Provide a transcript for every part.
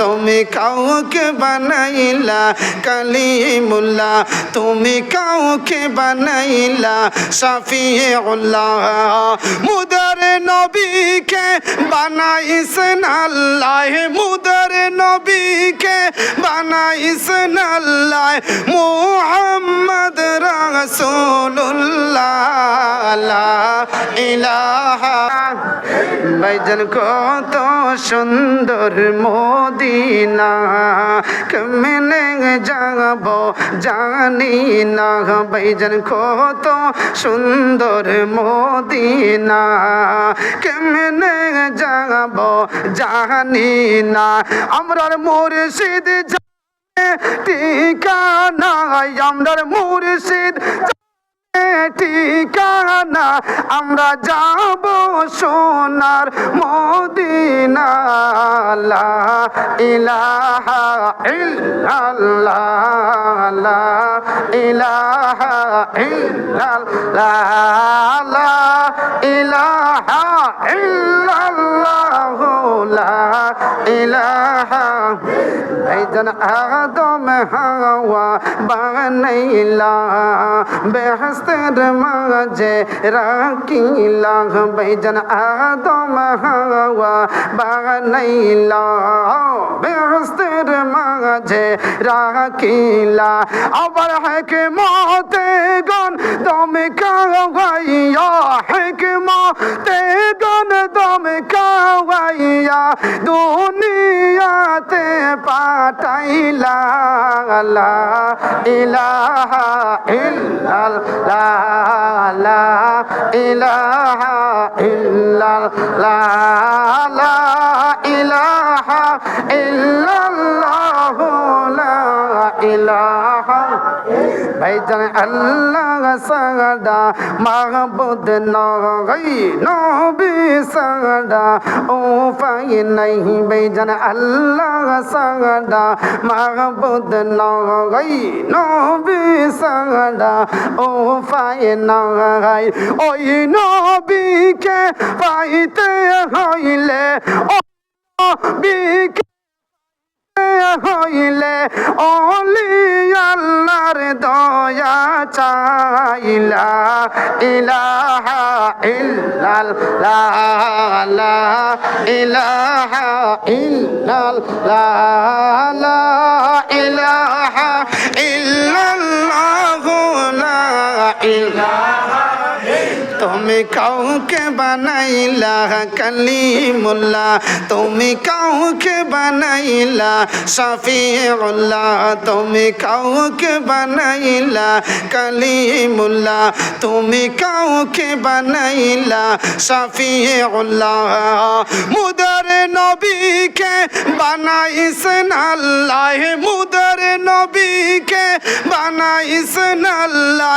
তুমি কাউকে বানাইলা কালিমুল্লাহ। তুমি কাউকে বানাইলা সাফিউল্লাহ মুদার নবীকে বানাইছেন আল্লাহ মুদার নবীকে বানাইছেন আল্লাহ মুহাম্মদ রাসূলুল্লাহ, ইলাহা ভাইজান কত সুন্দর মদিনা, কেমনে যাব জানি না। ভাইজান কত সুন্দর মদিনা, কেমনে যাব জানি না। আমরার মুর্শিদ জানে ঠিকানা আমরার মুর্শিদ ঠিকানা আমরা যাব সোনার মদিনা। ইলাহা ইল্লাল্লাহ ইলাহা ইল্লাল্লাহ ইলাহা ইল্লাল্লাহ লা ইলাহা ভাইজান আদম হাওয়া বানাইলা বেহস্তের মাঝে রাখিলা। ভাইজান আদম দুনিয়াতে পাঠাইলা ইলাহা ইল্লাল্লাহ ইলাহা ইল্লাল্লাহ ইলাহা ভাইজান আল্লাহ সাগা মাহবুদ নগই নবী সাগা ও পাই নাই ভাইজান আল্লাহ সাগা মাহবুদ নগই নবী সাগা ও পাই নাই, ওই নবীকে পাইতে হইলে, ও নবীকে হইলে অলি আল্লাহর দয়া চাইলা ইলাহা ইল্লাল্লাহ লা ইলাহা ইল্লাল্লাহ লা ইলাহা কাউকে বানাইলা কালিমুল্লাহ, তুমি কাউকে বানাইলা শাফিউল্লাহ, তুমি কাউকে বানাইলা কালিমুল্লাহ, তুমি কাউকে বানাইলা শাফিউল্লাহ। মুদার নবীকে বানাইছেন আল্লাহ, মুদার নবীকে বানাইছেন আল্লাহ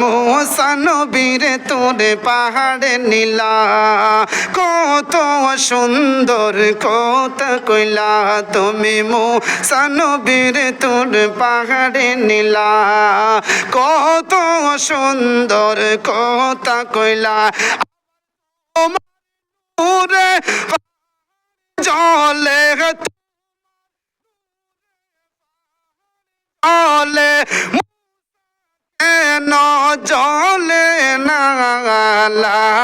তুমি মোসা নবীরে তোরে পাহাড়ে নীলা। কত সুন্দর, কত কইলা তুমি মোসা নবীরে তোর পাহাড়ে নীলা। কত সুন্দর, কত কইলা জলে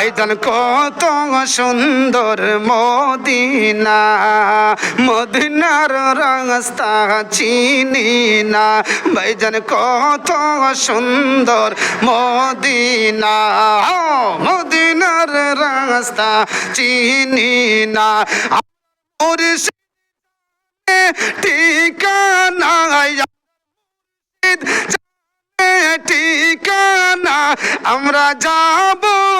ভাইজান কত সুন্দর মদিনা। মদিনার রাস্তা চিনি না। ভাইজান কত সুন্দর মদিনা। মদিনার রাস্তা চিনি না। ওর ঠিকানা ঠিকানা। আমরা যাব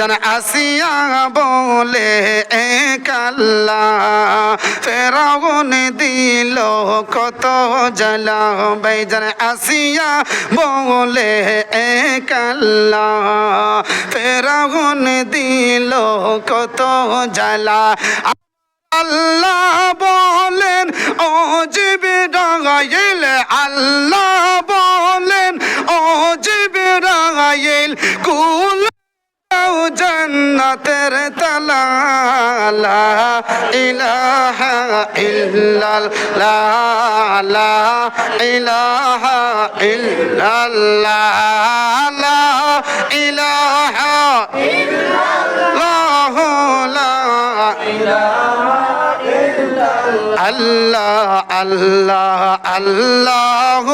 ভাইজান আসিয়া বলে কাল্লা, ফেরাউন দিল কত জ্বালা ভাইজান আসিয়া বলে কাল্লা, ফেরাউন দিল কত জ্বালা, আল্লাহ জন্নতের তালা লা ইলাহা ইল্লাল্লাহ লা ইলাহা ইল্লাল্লাহ লা ইলাহা লা আল্লাহ আল্লাহ আল্লাহ